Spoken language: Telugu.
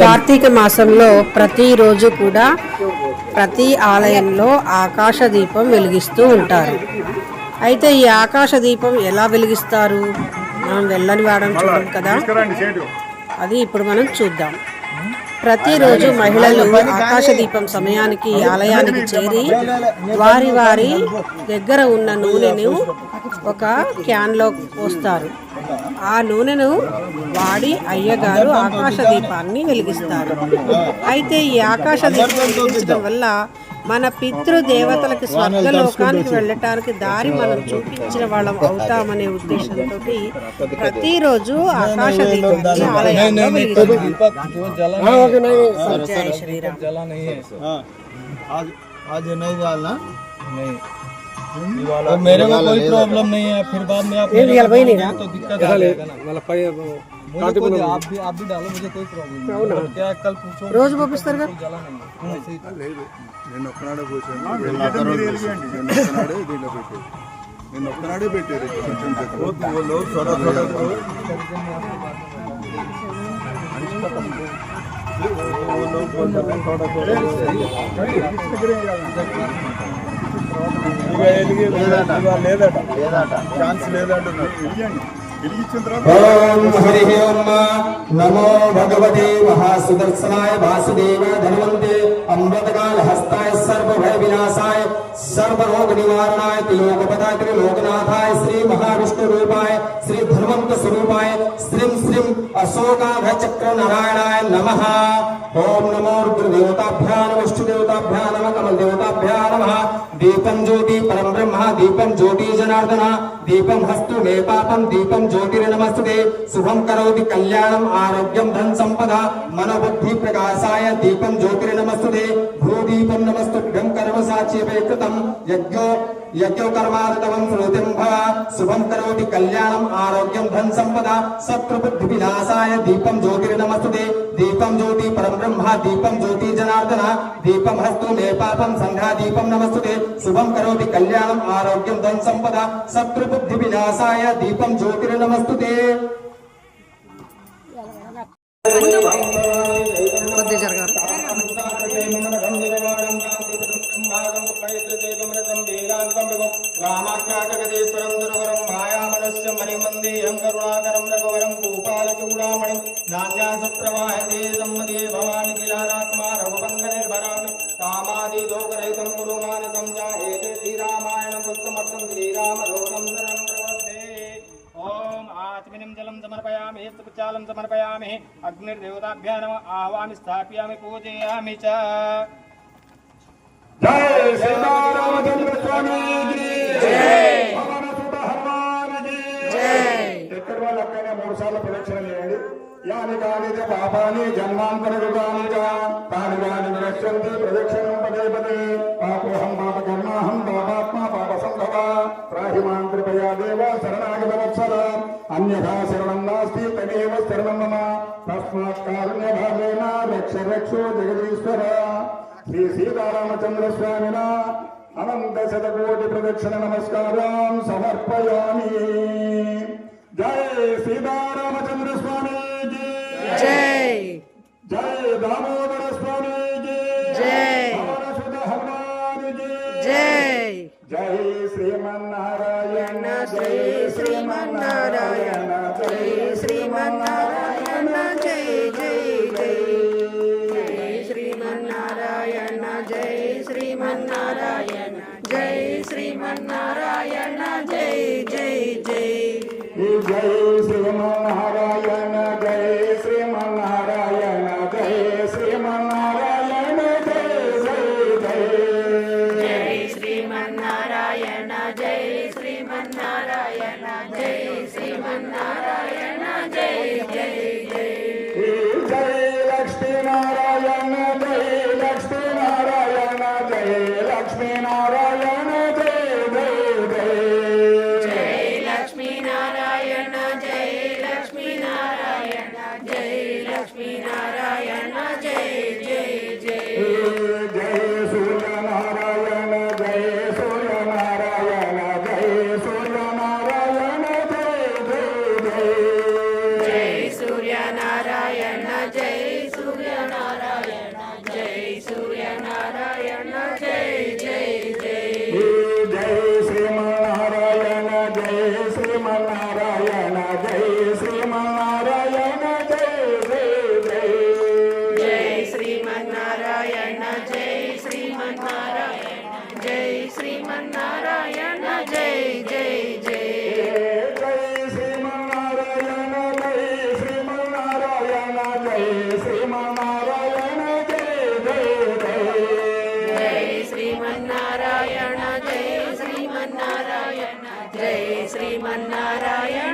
కార్తీక మాసంలో ప్రతిరోజు కూడా ప్రతి ఆలయంలో ఆకాశ దీపం వెలిగిస్తూ ఉంటారు. అయితే ఈ ఆకాశ దీపం ఎలా వెలిగిస్తారు? మనం వెళ్ళని వాడడం చూడం కదా. అది ఇప్పుడు మనం చూద్దాం. ప్రతిరోజు మహిళలు ఆకాశ దీపం సమయానికి ఆలయానికి చేరి వారి వారి దగ్గర ఉన్న నూనెను ఒక క్యాన్లో పోస్తారు. ఆ నూనెను వాడి అయ్యగారు ఆకాశ దీపాన్ని వెలిగిస్తారు. అయితే ఈ ఆకాశ దీపం వెలిగించడం వల్ల మన పితృదేవతలకి స్వర్గలోకానికి వెళ్ళటానికి దారి మనం చూపించిన వాళ్ళం అవుతామనే ఉద్దేశంతో ప్రతిరోజు ఆకాశ దీపాన్ని ఆలయంలో जला नहीं है हाँ आज आज नहीं डालना नहीं और मेरे को कोई प्रॉब्लम नहीं है फिर बाद में आप मेरे को भाई नहीं बोलोगे तो दिक्कत आ जाएगा ना वाला पाई मुझे कोई आप भी आप भी डालो मुझे कोई प्रॉब्लम नहीं है। क्या है, कल पूछो రోజు పంపిస్తారు కదా जला नहीं है ऐसे ही నేను ఒక్కనాడే కూర్చోను నేను ఒక్కనాడే దీంట్లో పెట్టేది నేను ఒక్కనాడే పెట్టేది కొంచెం లేదట ఛాన్స్ లేదంటున్నారు వెలిగించిన తర్వాత ఓం హరి ఓం నమో భగవతే మహాసుదర్శనాయ వాసుదేవ ధనవంతే అమృతకాల హస్తాయ సర్వ భయ వినాశాయ సర్వ రోగ నివారణాయ త్రిలోకపదాయ త్రిలోకనాథాయ శ్రీ మహావిష్ణు రూపాయ శ్రీ ధన్వంత స్వరూపాయ శ్రీం శ్రీం అశోకాభ చక్ర నారాయణాయ నమః ఓం నమో రుద్రదేవతాభ్యా నమ విష్ణుదేవతాభ్యా నమ కమల దేవతాభ్యా నమ దీపం జ్యోతి పరం బ్రహ్మ దీపం జ్యోతి జనార్దన దీపం హస్తు మే పాపం దీపం జ్యోతిర నమస్తే శుభం కరోతి కళ్యాణం ఆరోగ్యం ధన్ సంపద మనోబుద్ధి ప్రకాశాయ దీపం జ్యోతిర కర్మ సాచ్యపే కృతం యజ్ఞో యజ్ఞో కర్మార్థవం శృతిం భవ శుభం కరోతి కళ్యాణం ఆరోగ్యం ధన్ సంపద. శత్రుబుద్ధి వినాశాయ దీపం జ్యోతిర్నమస్తుతే. దీపం జ్యోతి పరం బ్రహ్మ దీపం జ్యోతి జనార్దన. దీపం హస్తు మే పాపం సంధ్యా దీపం నమస్తుతే. శుభం కరోతి కళ్యాణం ఆరోగ్యం ధన్ సంపద. రామాఖ్యాజగదీశ్వరం దుర్వరం మాయామనస్య మణిమందేయం కరుణాకరం రఘువరం భూపాలచూడామణి నాన్యాస ప్రవాహతే సమ్మదే భవాని కిలారాత్మా రఘుబంధ నిర్భరామి కామాది లోకరహితం గురుమానసం జాయేతే శ్రీరామాయణం పుస్తమర్థం శ్రీరామలోకం శరణం ప్రవద్దే ఓం ఆత్మనిం జలం సమర్పయామి స్తుచాలం సమర్పయామి అగ్నిర్దేవతాభ్యానం ఆవామి స్థాపయామి పూజయామి చ. జై సీతారామచంద్ర స్వామి ఎక్కడ వాళ్ళు అక్కడనే మూడు సార్లు ప్రదక్షిణ చేయండి యాని కాని పాపాని జన్మాంతరయుగాని చ తాని కాని విరక్షంతి ప్రదక్షిణం పదే పదే పాపోహం పాప కర్మాహం పాపాత్మ పాప సంభవ త్రాహి మాం కృపయా దేవ శరణాగత వత్సల అన్యథా శరణం నాస్తి తదేవ శరణం మమ. తస్మాత్ కారుణ్య భావేన రక్ష రక్షో జగదీశ్వర. శ్రీ సీతారామచంద్ర స్వామిన అనంత శతకోటి ప్రదక్షిణ నమస్కారం సమర్పయామి. జై సీతారామచంద్ర స్వామి జై. జై దామోదర స్వామి జై. జై. శ్రీమన్నారాయణ జై శ్రీమన్నారాయణ. జై శ్రీమన్నారాయణ జై శ్రీమన్నారాయణ జై జై జై. జై శ్రీమన్నారాయణ. जय सूर्य नारायण जय सूर्य नारायण जय जय जय जय श्रीमन्नारायण जय श्रीमन्नारायण जय श्रीमन्नारायण जय जय जय जय श्रीमन्नारायण जय श्रीमन्नारायण जय श्रीमन्नारायण जय जय శ్రీమన్నారాయణ